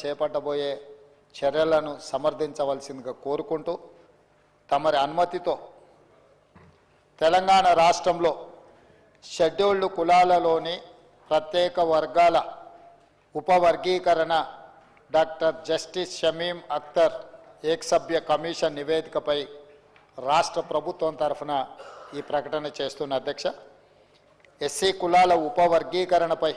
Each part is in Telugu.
చేపట్టబోయే చర్యలను సమర్థించవలసిందిగా కోరుకుంటూ తమరి అనుమతితో తెలంగాణ రాష్ట్రంలో షెడ్యూల్డ్ కులాలలోని ప్రత్యేక వర్గాల ఉపవర్గీకరణ డాక్టర్ జస్టిస్ షమీం అఖ్తర్ ఏకసభ్య కమిషన్ నివేదికపై రాష్ట్ర ప్రభుత్వం తరఫున ఈ ప్రకటన చేస్తున్న అధ్యక్ష ఎస్సీ కులాల ఉపవర్గీకరణపై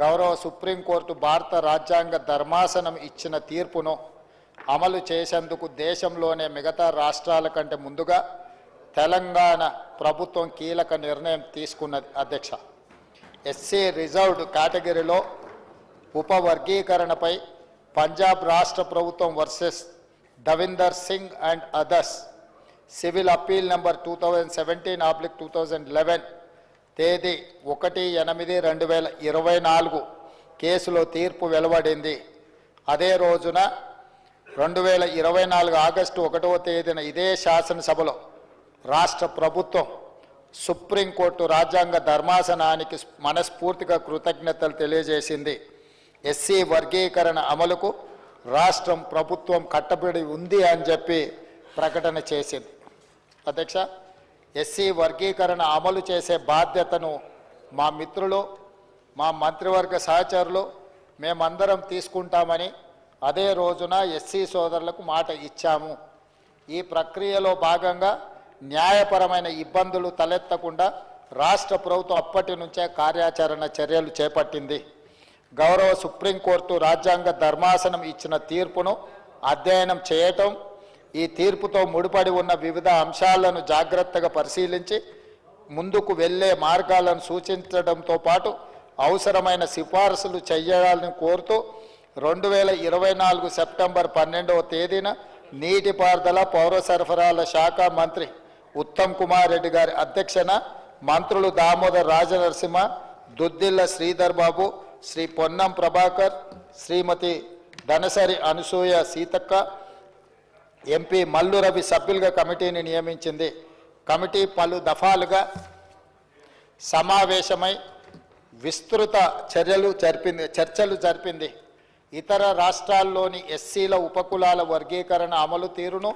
గౌరవ సుప్రీంకోర్టు భారత రాజ్యాంగ ధర్మాసనం ఇచ్చిన తీర్పును అమలు చేసేందుకు దేశంలోనే మిగతా రాష్ట్రాల కంటే ముందుగా తెలంగాణ ప్రభుత్వం కీలక నిర్ణయం తీసుకున్నది. అధ్యక్ష ఎస్సీ రిజర్వ్డ్ కేటగిరీలో ఉపవర్గీకరణపై పంజాబ్ రాష్ట్ర ప్రభుత్వం versus Davinder Singh and others. Civil appeal number two thousand seventeen oblique two thousand eleven తేదీ ఒకటి ఎనిమిది రెండు వేల ఇరవై నాలుగు. కేసులో తీర్పు వెలువడింది. అదే రోజున రెండు వేల ఇరవై నాలుగు ఆగస్టు ఒకటవ తేదీన ఇదే శాసనసభలో రాష్ట్ర ప్రభుత్వం సుప్రీంకోర్టు రాజ్యాంగ ధర్మాసనానికి మనస్ఫూర్తిగా కృతజ్ఞతలు తెలియజేసింది. ఎస్సీ వర్గీకరణ అమలుకు రాష్ట్రం ప్రభుత్వం కట్టబడి ఉంది అని చెప్పి ప్రకటన చేసింది. అధ్యక్ష ఎస్సీ వర్గీకరణ అమలు చేసే బాధ్యతను మా మిత్రులు మా మంత్రివర్గ సహచరులు మేమందరం తీసుకుంటామని అదే రోజున ఎస్సీ సోదరులకు మాట ఇచ్చాము. ఈ ప్రక్రియలో భాగంగా న్యాయపరమైన ఇబ్బందులు తలెత్తకుండా రాష్ట్ర ప్రభుత్వం అప్పటి నుంచే కార్యాచరణ చర్యలు చేపట్టింది. గౌరవ సుప్రీంకోర్టు రాజ్యాంగ ధర్మాసనం ఇచ్చిన తీర్పును అధ్యయనం చేయటం ఈ తీర్పుతో ముడిపడి ఉన్న వివిధ అంశాలను జాగ్రత్తగా పరిశీలించి ముందుకు వెళ్ళే మార్గాలను సూచించడంతో పాటు అవసరమైన సిఫార్సులు చేయాలని కోరుతూ రెండు వేల ఇరవై నాలుగు సెప్టెంబర్ పన్నెండవ తేదీన నీటిపారుదల పౌర సరఫరాల శాఖ మంత్రి ఉత్తమ్ కుమార్ రెడ్డి గారి అధ్యక్షన మంత్రులు దామోదర్ రాజనరసింహ దుద్దిల్ల శ్రీధర్ బాబు శ్రీ పొన్నం ప్రభాకర్ శ్రీమతి ధనసరి అనసూయ సీతక్క ఎంపీ మల్లు రవి సభ్యులుగా కమిటీని నియమించింది. కమిటీ పలు దఫాలుగా సమావేశమై విస్తృత చర్యలు జరిపింది చర్చలు జరిపింది. ఇతర రాష్ట్రాల్లోని ఎస్సీల ఉపకులాల వర్గీకరణ అమలు తీరును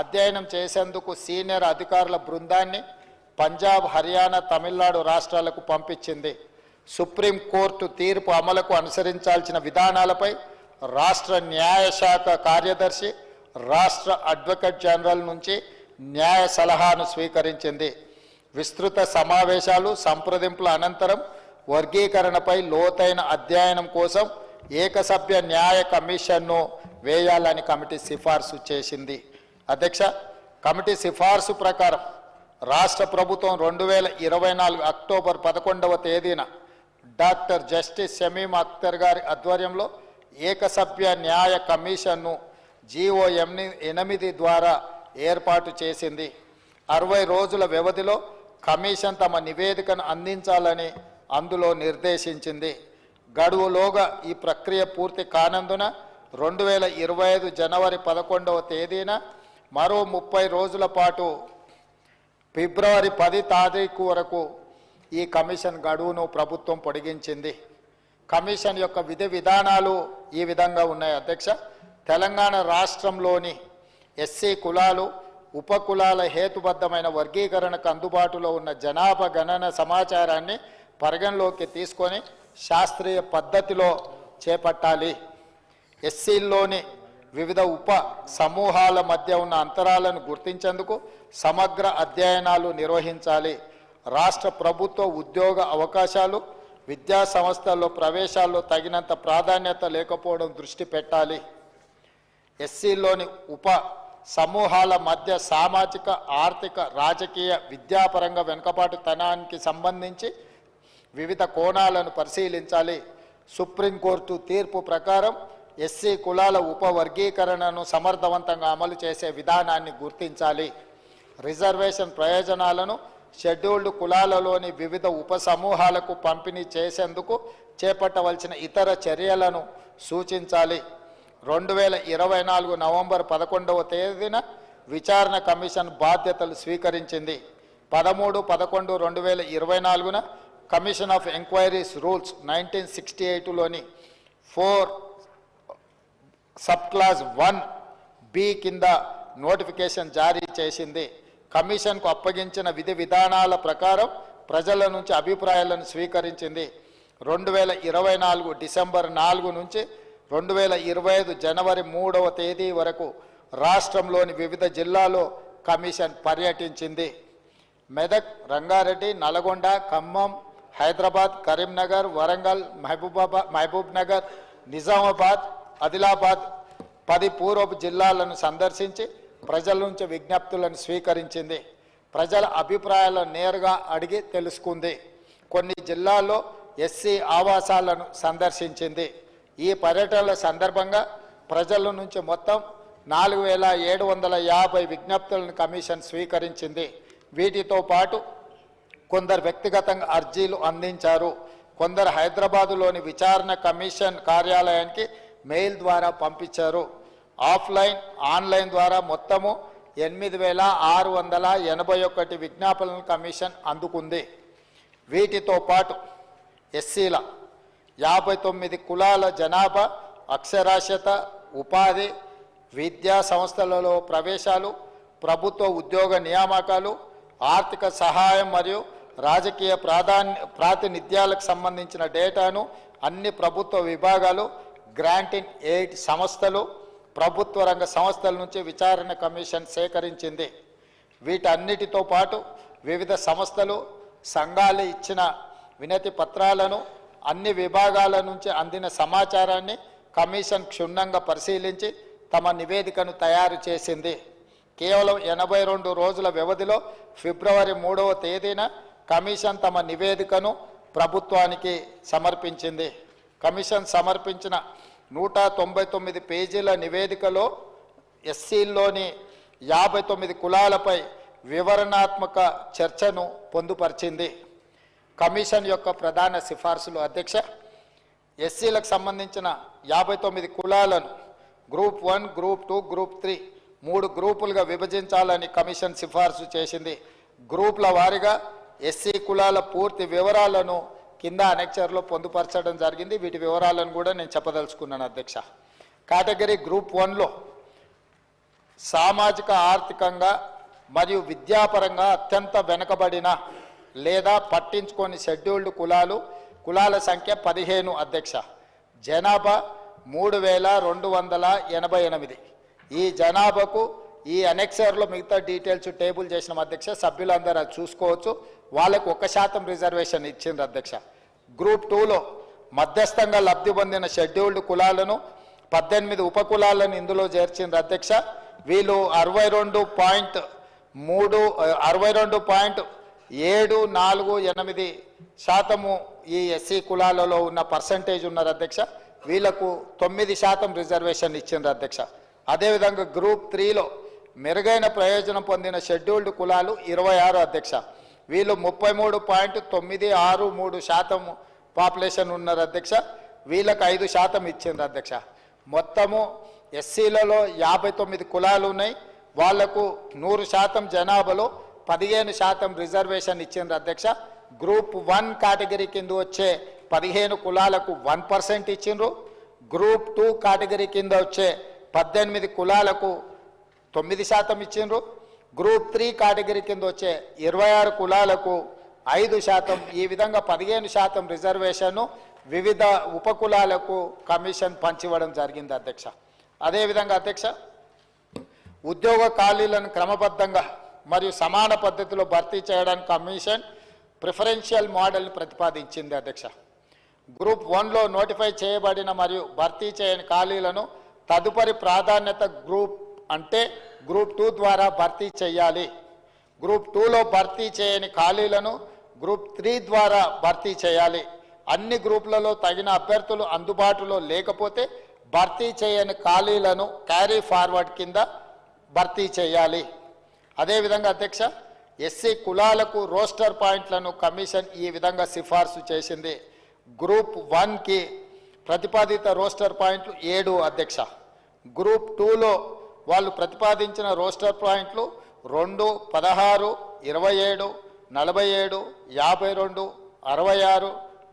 అధ్యయనం చేసేందుకు సీనియర్ అధికారుల బృందాన్ని పంజాబ్ హర్యానా తమిళనాడు రాష్ట్రాలకు పంపించింది. సుప్రీంకోర్టు తీర్పు అమలుకు అనుసరించాల్సిన విధానాలపై రాష్ట్ర న్యాయశాఖ కార్యదర్శి రాష్ట్ర అడ్వకేట్ జనరల్ నుంచి న్యాయ సలహాను స్వీకరించింది. విస్తృత సమావేశాలు సంప్రదింపుల అనంతరం వర్గీకరణపై లోతైన అధ్యయనం కోసం ఏకసభ్య న్యాయ కమిషన్ను వేయాలని కమిటీ సిఫార్సు చేసింది. అధ్యక్ష కమిటీ సిఫార్సు ప్రకారం రాష్ట్ర ప్రభుత్వం రెండు వేల ఇరవై నాలుగు అక్టోబర్ పదకొండవ తేదీన డాక్టర్ జస్టిస్ షమీమ్ అఖ్తర్ గారి ఆధ్వర్యంలో ఏకసభ్య న్యాయ కమిషన్ను జీవో ఎనిమిది ద్వారా ఏర్పాటు చేసింది. అరవై రోజుల వ్యవధిలో కమిషన్ తమ నివేదికను అందించాలని అందులో నిర్దేశించింది. గడువులోగా ఈ ప్రక్రియ పూర్తి కానందున రెండు వేల ఇరవై ఐదు జనవరి పదకొండవ తేదీన మరో ముప్పై రోజుల పాటు ఫిబ్రవరి పది తారీఖు వరకు ఈ కమిషన్ గడువును ప్రభుత్వం పొడిగించింది. కమిషన్ యొక్క విధి విధానాలు ఈ విధంగా ఉన్నాయి అధ్యక్ష. తెలంగాణ రాష్ట్రంలోని ఎస్సీ కులాలు ఉపకులాల హేతుబద్ధమైన వర్గీకరణకు అందుబాటులో ఉన్న జనాభా గణన సమాచారాన్ని పరిగణలోకి తీసుకొని శాస్త్రీయ పద్ధతిలో చేపట్టాలి. ఎస్సీల్లోని వివిధ ఉప సమూహాల మధ్య ఉన్న అంతరాలను గుర్తించేందుకు సమగ్ర అధ్యయనాలు నిర్వహించాలి. రాష్ట్ర ప్రభుత్వ ఉద్యోగ అవకాశాలు విద్యా సంస్థల్లో ప్రవేశాల్లో తగినంత ప్రాధాన్యత లేకపోవడం దృష్టి పెట్టాలి. ఎస్సీలోని ఉప సమూహాల మధ్య సామాజిక ఆర్థిక రాజకీయ విద్యాపరంగా వెనుకబాటుతనానికి సంబంధించి వివిధ కోణాలను పరిశీలించాలి. సుప్రీంకోర్టు తీర్పు ప్రకారం ఎస్సీ కులాల ఉపవర్గీకరణను సమర్థవంతంగా అమలు చేసే విధానాన్ని గుర్తించాలి. రిజర్వేషన్ ప్రయోజనాలను షెడ్యూల్డ్ కులాలలోని వివిధ ఉపసమూహాలకు పంపిణీ చేసేందుకు చేపట్టవలసిన ఇతర చర్యలను సూచించాలి. రెండు వేల ఇరవై నాలుగు నవంబర్ పదకొండవ తేదీన విచారణ కమిషన్ బాధ్యతలు స్వీకరించింది. పదమూడు పదకొండు రెండు వేల ఇరవై నాలుగున commission of enquiries rules nineteen sixty ఎయిట్లోని four sub clause one B కింద నోటిఫికేషన్ జారీ చేసింది. కమిషన్కు అప్పగించిన విధి విధానాల ప్రకారం ప్రజల నుంచి అభిప్రాయాలను స్వీకరించింది. రెండు వేల ఇరవై నాలుగు డిసెంబర్ నాలుగు నుంచి రెండు వేల ఇరవై ఐదు జనవరి మూడవ తేదీ వరకు రాష్ట్రంలోని వివిధ జిల్లాలో కమిషన్ పర్యటించింది. మెదక్ రంగారెడ్డి నల్గొండ ఖమ్మం హైదరాబాద్ కరీంనగర్ వరంగల్ మహబూబాబాద్ మహబూబ్ నగర్ నిజామాబాద్ ఆదిలాబాద్ పది పూర్వపు జిల్లాలను సందర్శించి ప్రజల నుంచి విజ్ఞప్తులను స్వీకరించింది. ప్రజల అభిప్రాయాలను నేరుగా అడిగి తెలుసుకుంది. కొన్ని జిల్లాల్లో ఎస్సీ ఆవాసాలను సందర్శించింది. ఈ పర్యటనల సందర్భంగా ప్రజల నుంచి మొత్తం నాలుగు వేల ఏడు వందల యాభై విజ్ఞప్తులను కమిషన్ స్వీకరించింది. వీటితో పాటు కొందరు వ్యక్తిగతంగా అర్జీలు అందించారు. కొందరు హైదరాబాదులోని విచారణ కమిషన్ కార్యాలయానికి మెయిల్ ద్వారా పంపించారు. ఆఫ్లైన్ ఆన్లైన్ ద్వారా మొత్తము ఎనిమిది వేల ఆరు వందల ఎనభై ఒకటి విజ్ఞాపనలను కమిషన్ అందుకుంది. వీటితో పాటు ఎస్సీల యాభై తొమ్మిది కులాల జనాభా అక్షరాస్యత ఉపాధి విద్యా సంస్థలలో ప్రవేశాలు ప్రభుత్వ ఉద్యోగ నియామకాలు ఆర్థిక సహాయం మరియు రాజకీయ ప్రాధాన్య ప్రాతినిధ్యాలకు సంబంధించిన డేటాను అన్ని ప్రభుత్వ విభాగాలు గ్రాంటింగ్ ఎయిడ్ సంస్థలు ప్రభుత్వ రంగ సంస్థల నుంచి విచారణ కమిషన్ సేకరించింది. వీటన్నిటితో పాటు వివిధ సంస్థలు సంఘాలు ఇచ్చిన వినతి పత్రాలను అన్ని విభాగాల నుంచి అందిన సమాచారాన్ని కమిషన్ క్షుణ్ణంగా పరిశీలించి తమ నివేదికను తయారు చేసింది. కేవలం ఎనభై రెండు రోజుల వ్యవధిలో ఫిబ్రవరి మూడవ తేదీన కమిషన్ తమ నివేదికను ప్రభుత్వానికి సమర్పించింది. కమిషన్ సమర్పించిన నూట తొంభై తొమ్మిది పేజీల నివేదికలో ఎస్సీల్లోని యాభై తొమ్మిది కులాలపై వివరణాత్మక చర్చను పొందుపరిచింది. కమిషన్ యొక్క ప్రధాన సిఫార్సులు అధ్యక్ష ఎస్సీలకు సంబంధించిన యాభై తొమ్మిది కులాలను group one group two group three మూడు గ్రూపులుగా విభజించాలని కమిషన్ సిఫార్సు చేసింది. గ్రూపుల వారీగా ఎస్సీ కులాల పూర్తి వివరాలను కింద అనెక్చర్లో పొందుపరచడం జరిగింది. వీటి వివరాలను కూడా నేను చెప్పదలుచుకున్నాను అధ్యక్ష. కేటగిరీ గ్రూప్ వన్లో సామాజిక ఆర్థికంగా మరియు విద్యాపరంగా అత్యంత వెనుకబడిన లేదా పట్టించుకొని షెడ్యూల్డ్ కులాలు కులాల సంఖ్య పదిహేను అధ్యక్ష. జనాభా మూడు వేల రెండు వందల ఎనభై ఎనిమిది. ఈ జనాభాకు ఈ అనెక్సర్లో మిగతా డీటెయిల్స్ టేబుల్ చేసిన అధ్యక్ష సభ్యులందరూ అది చూసుకోవచ్చు. వాళ్ళకు ఒక శాతం రిజర్వేషన్ ఇచ్చింది అధ్యక్ష. గ్రూప్ టూలో మధ్యస్థంగా లబ్ధి పొందిన షెడ్యూల్డ్ కులాలను పద్దెనిమిది ఉపకులాలను ఇందులో చేర్చింది అధ్యక్ష. వీళ్ళు అరవై రెండు పాయింట్ మూడు అరవై రెండు పాయింట్ ఏడు నాలుగు ఎనిమిది శాతము ఈ ఎస్సీ కులాలలో ఉన్న పర్సంటేజ్ ఉన్నారు అధ్యక్ష. వీళ్ళకు తొమ్మిది శాతం రిజర్వేషన్ ఇచ్చిండ్రు అధ్యక్ష. అదేవిధంగా గ్రూప్ త్రీలో మెరుగైన ప్రయోజనం పొందిన షెడ్యూల్డ్ కులాలు ఇరవై ఆరు అధ్యక్ష. వీళ్ళు ముప్పై మూడు పాయింట్ తొమ్మిది ఆరు మూడు శాతం పాపులేషన్ ఉన్నారు అధ్యక్ష. వీళ్ళకు ఐదు శాతం ఇచ్చిండ్రు అధ్యక్ష. మొత్తము ఎస్సీలలో యాభై తొమ్మిది కులాలు ఉన్నాయి. వాళ్ళకు నూరు శాతం జనాభాలో పదిహేను శాతం రిజర్వేషన్ ఇచ్చిండ్రు అధ్యక్ష. గ్రూప్ వన్ కేటగిరీ కింద వచ్చే పదిహేను కులాలకు వన్ పర్సెంట్ ఇచ్చిండ్రు. గ్రూప్ టూ కేటగిరీ కింద వచ్చే పద్దెనిమిది కులాలకు తొమ్మిది శాతం ఇచ్చిండ్రు. గ్రూప్ త్రీ కేటగిరీ కింద వచ్చే ఇరవై ఆరు కులాలకు ఐదు శాతం. ఈ విధంగా పదిహేను శాతం రిజర్వేషన్ను వివిధ ఉపకులాలకు కమిషన్ పంచివ్వడం జరిగింది అధ్యక్ష. అదేవిధంగా అధ్యక్ష ఉద్యోగ ఖాళీలను క్రమబద్ధంగా మరియు సమాన పద్ధతిలో భర్తీ చేయడానికి కమిషన్ ప్రిఫరెన్షియల్ మోడల్ని ప్రతిపాదించింది అధ్యక్ష. గ్రూప్ వన్లో నోటిఫై చేయబడిన మరియు భర్తీ చేయని ఖాళీలను తదుపరి ప్రాధాన్యత గ్రూప్ అంటే గ్రూప్ టూ ద్వారా భర్తీ చేయాలి. గ్రూప్ టూలో భర్తీ చేయని ఖాళీలను గ్రూప్ త్రీ ద్వారా భర్తీ చేయాలి. అన్ని గ్రూపులలో తగిన అభ్యర్థులు అందుబాటులో లేకపోతే భర్తీ చేయని ఖాళీలను క్యారీ ఫార్వర్డ్ కింద భర్తీ చేయాలి. అదేవిధంగా అధ్యక్ష ఎస్సీ కులాలకు రోస్టర్ పాయింట్లను కమిషన్ ఈ విధంగా సిఫార్సు చేసింది. గ్రూప్ వన్కి ప్రతిపాదిత రోస్టర్ పాయింట్లు ఏడు అధ్యక్ష. గ్రూప్ టూలో వాళ్ళు ప్రతిపాదించిన రోస్టర్ పాయింట్లు రెండు పదహారు ఇరవై ఏడు నలభై ఏడు యాభై రెండు అరవై ఆరు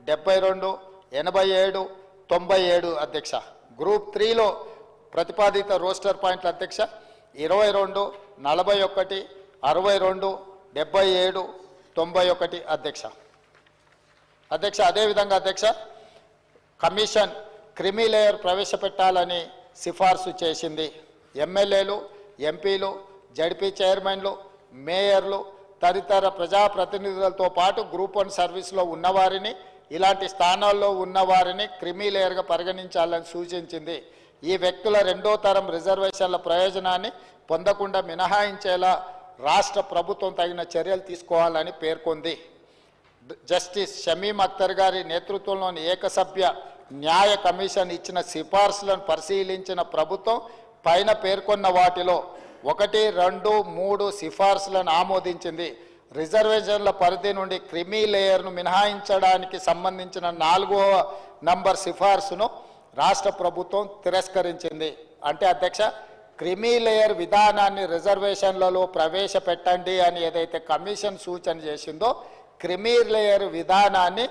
డెబ్బై రెండు ఎనభై ఏడు తొంభై ఏడు అధ్యక్ష. గ్రూప్ త్రీలో ప్రతిపాదిత రోస్టర్ పాయింట్ల అధ్యక్ష ఇరవై రెండు నలభై ఒకటి అరవై రెండు డెబ్బై ఏడు తొంభై ఒకటి అధ్యక్ష. అధ్యక్ష అదేవిధంగా అధ్యక్ష కమిషన్ క్రిమి లేయర్ ప్రవేశపెట్టాలని సిఫార్సు చేసింది. ఎమ్మెల్యేలు ఎంపీలు జడ్పీ చైర్మన్లు మేయర్లు తదితర ప్రజాప్రతినిధులతో పాటు గ్రూప్ వన్ సర్వీస్లో ఉన్నవారిని ఇలాంటి స్థానాల్లో ఉన్నవారిని క్రిమి లేయర్గా పరిగణించాలని సూచించింది. ఈ వ్యక్తుల రెండో తరం రిజర్వేషన్ల ప్రయోజనాన్ని పొందకుండా మినహాయించేలా రాష్ట్ర ప్రభుత్వం తగిన చర్యలు తీసుకోవాలని పేర్కొంది. జస్టిస్ షమీం అఖ్తర్ గారి నేతృత్వంలోని ఏకసభ్య న్యాయ కమిషన్ ఇచ్చిన సిఫార్సులను పరిశీలించిన ప్రభుత్వం పైన పేర్కొన్న వాటిలో ఒకటి రెండు మూడు సిఫార్సులను ఆమోదించింది. రిజర్వేషన్ల పరిధి నుండి క్రిమి లేయర్ను మినహాయించడానికి సంబంధించిన నాలుగవ నంబర్ సిఫార్సును రాష్ట్ర ప్రభుత్వం తిరస్కరించింది. అంటే అధ్యక్ష క్రిమి లేయర్ విధానాన్ని రిజర్వేషన్లలో ప్రవేశపెట్టండి అని ఏదైతే కమిషన్ సూచన చేసిందో క్రిమి లేయర్ విధానాన్ని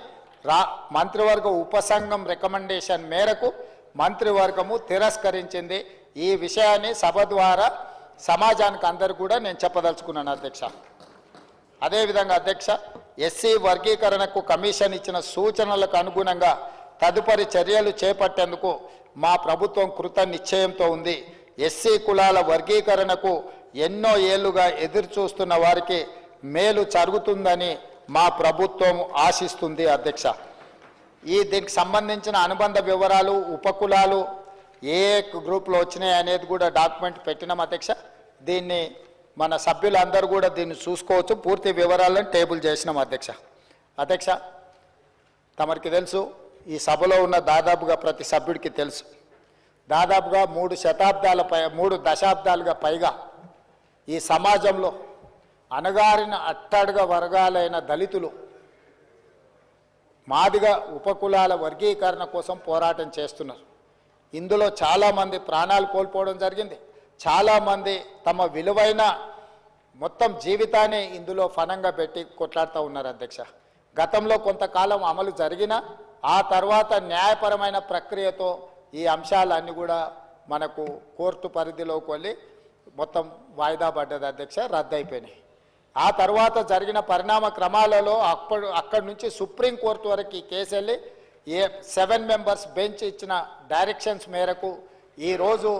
రా మంత్రివర్గ ఉపసంఘం రికమెండేషన్ మేరకు మంత్రివర్గము తిరస్కరించింది. ఈ విషయాన్ని సభ ద్వారా సమాజానికి అందరు కూడా నేను చెప్పదలుచుకున్నాను అధ్యక్ష. అదేవిధంగా అధ్యక్ష ఎస్సీ వర్గీకరణకు కమిషన్ ఇచ్చిన సూచనలకు అనుగుణంగా తదుపరి చర్యలు చేపట్టేందుకు మా ప్రభుత్వం కృత నిశ్చయంతో ఉంది. ఎస్సీ కులాల వర్గీకరణకు ఎన్నో ఏళ్ళుగా ఎదురుచూస్తున్న వారికి మేలు జరుగుతుందని మా ప్రభుత్వం ఆశిస్తుంది అధ్యక్ష. ఈ దీనికి సంబంధించిన అనుబంధ వివరాలు ఉపకులాలు ఏ గ్రూప్లో వచ్చినాయి అనేది కూడా డాక్యుమెంట్ పెట్టినాం అధ్యక్ష. దీన్ని మన సభ్యులందరూ కూడా దీన్ని చూసుకోవచ్చు. పూర్తి వివరాలను టేబుల్ చేసినాం అధ్యక్ష. అధ్యక్ష తమరికి తెలుసు ఈ సభలో ఉన్న దాదాపుగా ప్రతి సభ్యుడికి తెలుసు. దాదాపుగా మూడు శతాబ్దాల పై మూడు దశాబ్దాలుగా పైగా ఈ సమాజంలో అణగారిన అట్టడుగ వర్గాలైన దళితులు మాదిగ ఉపకులాల వర్గీకరణ కోసం పోరాటం చేస్తున్నారు. ఇందులో చాలామంది ప్రాణాలు కోల్పోవడం జరిగింది. చాలామంది తమ విలువైన మొత్తం జీవితాన్ని ఇందులో ఫనంగా పెట్టి కొట్లాడుతూ ఉన్నారు అధ్యక్ష. గతంలో కొంతకాలం అమలు జరిగినా ఆ తర్వాత న్యాయపరమైన ప్రక్రియతో ఈ అంశాలన్నీ కూడా మనకు కోర్టు పరిధిలోకి వెళ్ళి మొత్తం వాయిదా పడ్డది అధ్యక్ష రద్దయిపోయినాయి. ఆ తర్వాత జరిగిన పరిణామ క్రమాలలో అప్పుడు అక్కడి నుంచి సుప్రీంకోర్టు వరకు ఈ కేసు వెళ్ళి ఏ సెవెన్ మెంబర్స్ బెంచ్ ఇచ్చిన డైరెక్షన్స్ మేరకు ఈరోజు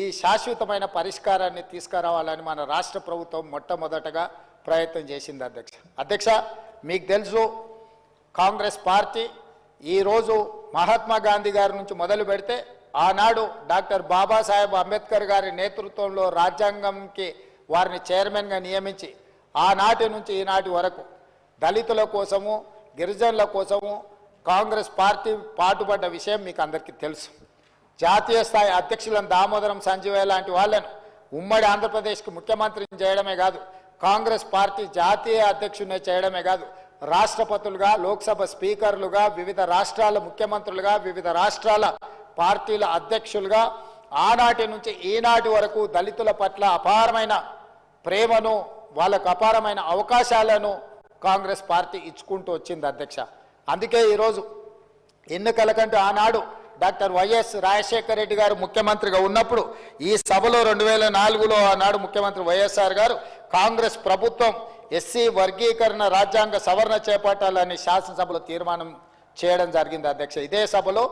ఈ శాశ్వతమైన పరిష్కారాన్ని తీసుకురావాలని మన రాష్ట్ర ప్రభుత్వం మొట్టమొదటగా ప్రయత్నం చేసింది అధ్యక్ష. అధ్యక్ష మీకు తెలుసు కాంగ్రెస్ పార్టీ ఈరోజు మహాత్మా గాంధీ గారి నుంచి మొదలు పెడితే ఆనాడు డాక్టర్ బాబాసాహెబ్ అంబేద్కర్ గారి నేతృత్వంలో రాజ్యాంగంకి వారిని చైర్మన్గా నియమించి ఆనాటి నుంచి ఈనాటి వరకు దళితుల కోసము గిరిజనుల కోసము కాంగ్రెస్ పార్టీ పాటుపడ్డ విషయం మీకు అందరికీ తెలుసు. జాతీయ స్థాయి అధ్యక్షులను దామోదరం సంజీవయ్య లాంటి వాళ్ళను ఉమ్మడి ఆంధ్రప్రదేశ్కి ముఖ్యమంత్రిని చేయడమే కాదు కాంగ్రెస్ పార్టీ జాతీయ అధ్యక్షుడిని చేయడమే కాదు రాష్ట్రపతులుగా లోక్సభ స్పీకర్లుగా వివిధ రాష్ట్రాల ముఖ్యమంత్రులుగా వివిధ రాష్ట్రాల పార్టీల అధ్యక్షులుగా ఆనాటి నుంచి ఈనాటి వరకు దళితుల పట్ల అపారమైన ప్రేమను వాళ్ళకు అపారమైన అవకాశాలను కాంగ్రెస్ పార్టీ ఇచ్చుకుంటూ వచ్చింది అధ్యక్ష. అందుకే ఈరోజు ఎన్నికల కంటే ఆనాడు డాక్టర్ వైఎస్ రాజశేఖర రెడ్డి గారు ముఖ్యమంత్రిగా ఉన్నప్పుడు ఈ సభలో రెండు వేల నాలుగులో ఆనాడు ముఖ్యమంత్రి వైఎస్ఆర్ గారు కాంగ్రెస్ ప్రభుత్వం ఎస్సీ వర్గీకరణ రాజ్యాంగ సవరణ చేపట్టాలని శాసనసభలో తీర్మానం చేయడం జరిగింది అధ్యక్ష. ఇదే సభలో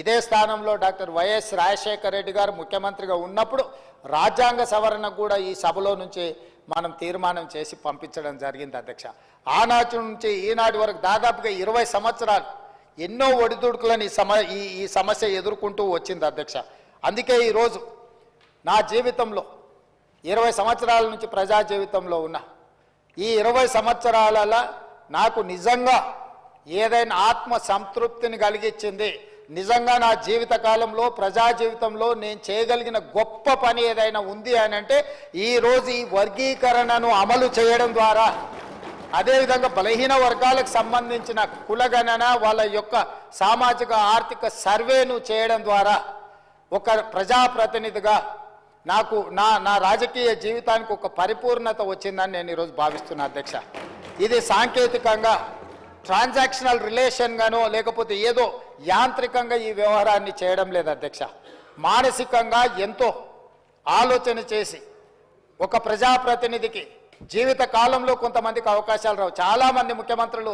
ఇదే స్థానంలో డాక్టర్ వైఎస్ రాజశేఖర రెడ్డి గారు ముఖ్యమంత్రిగా ఉన్నప్పుడు రాజ్యాంగ సవరణ కూడా ఈ సభలో నుంచి మనం తీర్మానం చేసి పంపించడం జరిగింది అధ్యక్ష. ఆనాటి నుంచి ఈనాటి వరకు దాదాపుగా ఇరవై సంవత్సరాలు ఎన్నో ఒడిదుడుకులను ఈ సమ ఈ ఈ సమస్య ఎదుర్కొంటూ వచ్చింది అధ్యక్ష. అందుకే ఈరోజు నా జీవితంలో ఇరవై సంవత్సరాల నుంచి ప్రజా జీవితంలో ఉన్నా ఈ ఇరవై సంవత్సరాలలో నాకు నిజంగా ఏదైనా ఆత్మ సంతృప్తిని కలిగించింది నిజంగా నా జీవితకాలంలో ప్రజా జీవితంలో నేను చేయగలిగిన గొప్ప పని ఏదైనా ఉంది అని అంటే ఈరోజు ఈ వర్గీకరణను అమలు చేయడం ద్వారా. అదేవిధంగా బలహీన వర్గాలకు సంబంధించిన కులగణన వాళ్ళ యొక్క సామాజిక ఆర్థిక సర్వేను చేయడం ద్వారా. ఒక ప్రజాప్రతినిధిగా నాకు నా నా రాజకీయ జీవితానికి ఒక పరిపూర్ణత వచ్చిందని నేను ఈరోజు భావిస్తున్నా అధ్యక్ష. ఇది సాంకేతికంగా ట్రాన్సాక్షనల్ రిలేషన్గానో లేకపోతే ఏదో యాంత్రికంగా ఈ వ్యవహారాన్ని చేయడం లేదు అధ్యక్ష. మానసికంగా ఎంతో ఆలోచన చేసి ఒక ప్రజాప్రతినిధికి జీవిత కాలంలో కొంతమందికి అవకాశాలు రావు. చాలామంది ముఖ్యమంత్రులు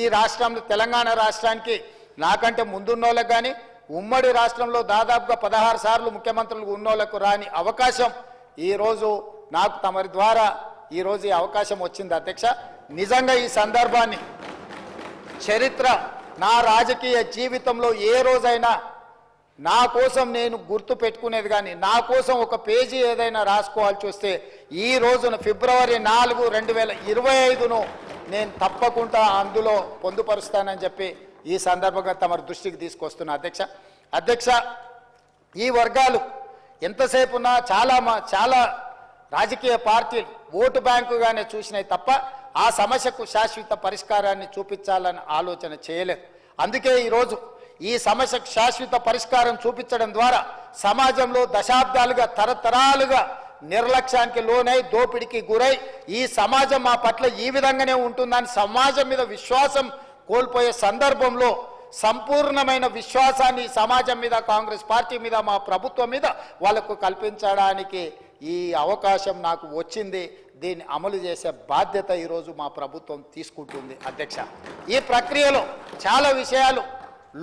ఈ రాష్ట్రంలో తెలంగాణ రాష్ట్రానికి నాకంటే ముందున్నోళ్ళకి కానీ ఉమ్మడి రాష్ట్రంలో దాదాపుగా పదహారు సార్లు ముఖ్యమంత్రులు ఉన్నోళ్ళకు రాని అవకాశం ఈరోజు నాకు తమరి ద్వారా ఈరోజు ఈ అవకాశం వచ్చింది అధ్యక్ష. నిజంగా ఈ సందర్భాన్ని చరిత్ర నా రాజకీయ జీవితంలో ఏ రోజైనా నా కోసం నేను గుర్తు పెట్టుకునేది కానీ నా కోసం ఒక పేజీ ఏదైనా రాసుకోవాల్సి వస్తే ఈ రోజున ఫిబ్రవరి నాలుగు రెండు వేల ఇరవై ఐదును నేను తప్పకుండా అందులో పొందుపరుస్తానని చెప్పి ఈ సందర్భంగా తమ దృష్టికి తీసుకొస్తున్న అధ్యక్ష. అధ్యక్ష ఈ వర్గాలు ఎంతసేపు ఉన్నా చాలా చాలా రాజకీయ పార్టీలు ఓటు బ్యాంకుగానే చూసినాయి తప్ప ఆ సమస్యకు శాశ్వత పరిష్కారాన్ని చూపించాలని ఆలోచన చేయలేదు. అందుకే ఈరోజు ఈ సమస్యకు శాశ్వత పరిష్కారం చూపించడం ద్వారా సమాజంలో దశాబ్దాలుగా తరతరాలుగా నిర్లక్ష్యానికి లోనై దోపిడికి గురై ఈ సమాజం మా పట్ల ఈ విధంగానే ఉంటుందని సమాజం మీద విశ్వాసం కోల్పోయే సందర్భంలో సంపూర్ణమైన విశ్వాసాన్ని సమాజం మీద కాంగ్రెస్ పార్టీ మీద మా ప్రభుత్వం మీద వాళ్ళకు కల్పించడానికి ఈ అవకాశం నాకు వచ్చింది. దీన్ని అమలు చేసే బాధ్యత ఈరోజు మా ప్రభుత్వం తీసుకుంటుంది అధ్యక్ష. ఈ ప్రక్రియలో చాలా విషయాలు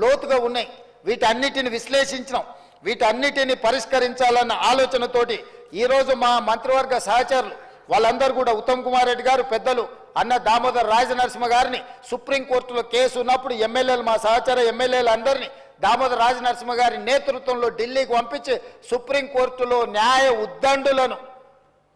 లోతుగా ఉన్నాయి. వీటన్నిటిని విశ్లేషించడం వీటన్నిటిని పరిష్కరించాలన్న ఆలోచనతోటి ఈరోజు మా మంత్రివర్గ సహచరులు వాళ్ళందరూ కూడా ఉత్తమ్ కుమార్ రెడ్డి గారు పెద్దలు అన్న దామోదర్ రాజనరసింహ గారిని సుప్రీంకోర్టులో కేసు ఉన్నప్పుడు ఎమ్మెల్యేలు మా సహచర ఎమ్మెల్యేలు అందరినీ దామోదర్ రాజనరసింహ గారి నేతృత్వంలో ఢిల్లీకి పంపించి సుప్రీంకోర్టులో న్యాయ ఉద్దండులను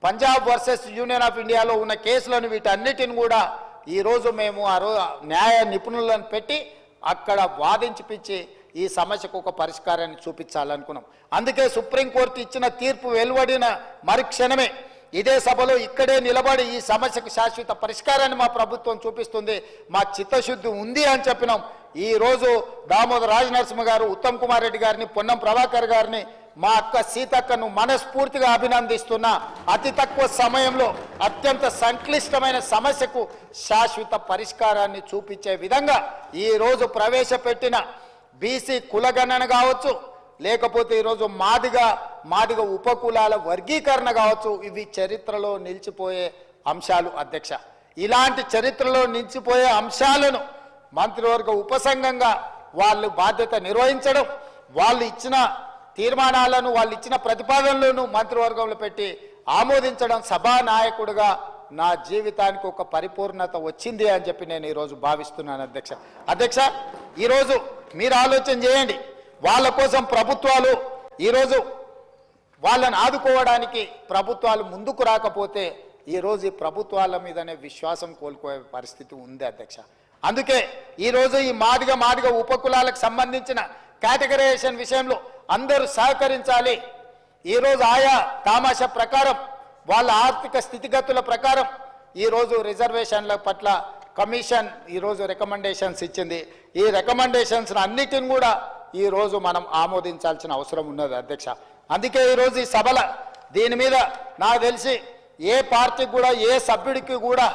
పంజాబ్ వర్సెస్ యూనియన్ ఆఫ్ ఇండియాలో ఉన్న కేసులను వీటన్నిటిని కూడా ఈరోజు మేము ఆ రోజు న్యాయ నిపుణులను పెట్టి అక్కడ వాదించిపించి ఈ సమస్యకు ఒక పరిష్కారాన్ని చూపించాలనుకున్నాం. అందుకే సుప్రీంకోర్టు ఇచ్చిన తీర్పు వెలువడిన మరుక్షణమే ఇదే సభలో ఇక్కడే నిలబడి ఈ సమస్యకు శాశ్వత పరిష్కారాన్ని మా ప్రభుత్వం చూపిస్తుంది. మా చిత్తశుద్ధి ఉంది అని చెప్పినాం. ఈరోజు దామోదర్ రాజనరసింహ గారు ఉత్తమ్ కుమార్ రెడ్డి గారిని పొన్నం ప్రభాకర్ గారిని మా అక్క సీతక్కను మనస్ఫూర్తిగా అభినందిస్తున్నా. అతి తక్కువ సమయంలో అత్యంత సంక్లిష్టమైన సమస్యకు శాశ్వత పరిష్కారాన్ని చూపించే విధంగా ఈరోజు ప్రవేశపెట్టిన బీసీ కులగణన కావచ్చు లేకపోతే ఈరోజు మాదిగా మాదిగ ఉపకులాల వర్గీకరణ కావచ్చు. ఇవి చరిత్రలో నిలిచిపోయే అంశాలు అధ్యక్ష. ఇలాంటి చరిత్రలో నిలిచిపోయే అంశాలను మంత్రివర్గ ఉపసంఘంగా వాళ్ళు బాధ్యత నిర్వహించడం వాళ్ళు ఇచ్చిన తీర్మానాలను వాళ్ళు ఇచ్చిన ప్రతిపాదనలను మంత్రివర్గంలో పెట్టి ఆమోదించడం సభా నాయకుడిగా నా జీవితానికి ఒక పరిపూర్ణత వచ్చింది అని చెప్పి నేను ఈరోజు భావిస్తున్నాను అధ్యక్ష. అధ్యక్ష ఈరోజు మీరు ఆలోచన చేయండి. వాళ్ళ కోసం ప్రభుత్వాలు ఈరోజు వాళ్ళని ఆదుకోవడానికి ప్రభుత్వాలు ముందుకు రాకపోతే ఈరోజు ఈ ప్రభుత్వాల మీదనే విశ్వాసం కోల్పోయే పరిస్థితి ఉంది అధ్యక్ష. అందుకే ఈరోజు ఈ మాదిగ మాదిగ ఉపకులాలకు సంబంధించిన కేటగరైజేషన్ విషయంలో అందరూ సహకరించాలి. ఈరోజు ఆయా తామాష ప్రకారం వాళ్ళ ఆర్థిక స్థితిగతుల ప్రకారం ఈరోజు రిజర్వేషన్ల పట్ల కమిషన్ ఈరోజు రికమెండేషన్స్ ఇచ్చింది. ఈ రికమెండేషన్స్ అన్నిటిని కూడా ఈరోజు మనం ఆమోదించాల్సిన అవసరం ఉన్నది అధ్యక్ష. అందుకే ఈరోజు ఈ సభల దీని మీద నాకు తెలిసి ఏ పార్టీకి కూడా ఏ సభ్యుడికి కూడా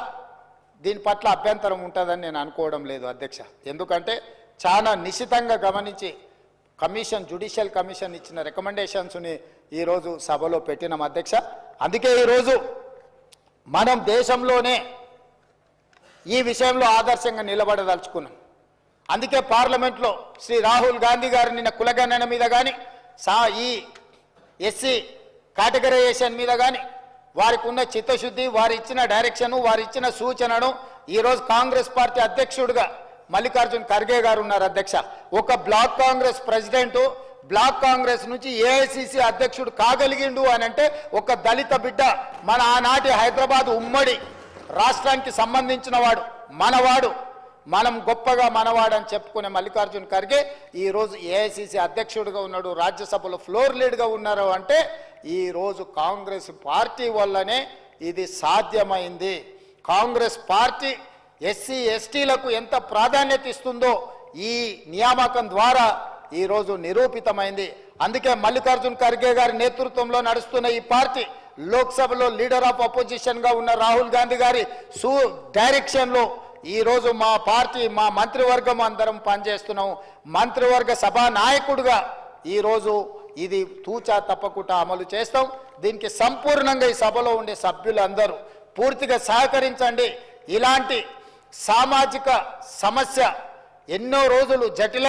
దీని పట్ల అభ్యంతరం ఉంటుందని నేను అనుకోవడం లేదు అధ్యక్ష. ఎందుకంటే చాలా నిశితంగా గమనించి కమిషన్ జుడిషియల్ కమిషన్ ఇచ్చిన రికమెండేషన్స్ని ఈరోజు సభలో పెట్టినాం అధ్యక్ష. అందుకే ఈరోజు మనం దేశంలోనే ఈ విషయంలో ఆదర్శంగా నిలబడదలుచుకున్నాం. అందుకే పార్లమెంట్లో శ్రీ రాహుల్ గాంధీ గారు నిన్న కులగణన మీద కానీ సా ఈ ఎస్సీ కేటగరైజేషన్ మీద కానీ వారికి ఉన్న చిత్తశుద్ధి వారు ఇచ్చిన డైరెక్షన్ వారు ఇచ్చిన సూచనను ఈరోజు కాంగ్రెస్ పార్టీ అధ్యక్షుడిగా మల్లికార్జున్ ఖర్గే గారు ఉన్నారు అధ్యక్ష. ఒక block congress president block congress నుంచి ఏఐసిసి అధ్యక్షుడు కాగలిగిండు అని అంటే ఒక దళిత బిడ్డ మన ఆనాటి హైదరాబాద్ ఉమ్మడి రాష్ట్రానికి సంబంధించిన వాడు మనవాడు మనం గొప్పగా మనవాడని చెప్పుకునే మల్లికార్జున్ ఖర్గే ఈ రోజు ఏఐసిసి అధ్యక్షుడిగా ఉన్నాడు రాజ్యసభలో ఫ్లోర్ లీడ్గా ఉన్నారు అంటే ఈరోజు కాంగ్రెస్ పార్టీ వల్లనే ఇది సాధ్యమైంది. కాంగ్రెస్ పార్టీ ఎస్సీ ఎస్టీలకు ఎంత ప్రాధాన్యత ఇస్తుందో ఈ నియామకం ద్వారా ఈరోజు నిరూపితమైంది. అందుకే మల్లికార్జున్ ఖర్గే గారి నేతృత్వంలో నడుస్తున్న ఈ పార్టీ లోక్సభలో లీడర్ ఆఫ్ అపోజిషన్గా ఉన్న రాహుల్ గాంధీ గారి సు డైరెక్షన్లో ఈరోజు మా పార్టీ మా మంత్రివర్గం అందరం పనిచేస్తున్నాం. మంత్రివర్గ సభా నాయకుడుగా ఈ రోజు ఇది తూచా తప్పకుండా అమలు చేస్తాం. దీనికి సంపూర్ణంగా ఈ సభలో ఉండే సభ్యులందరూ పూర్తిగా సహకరించండి. ఇలాంటి సామాజిక సమస్య ఎన్నో రోజులు జటిల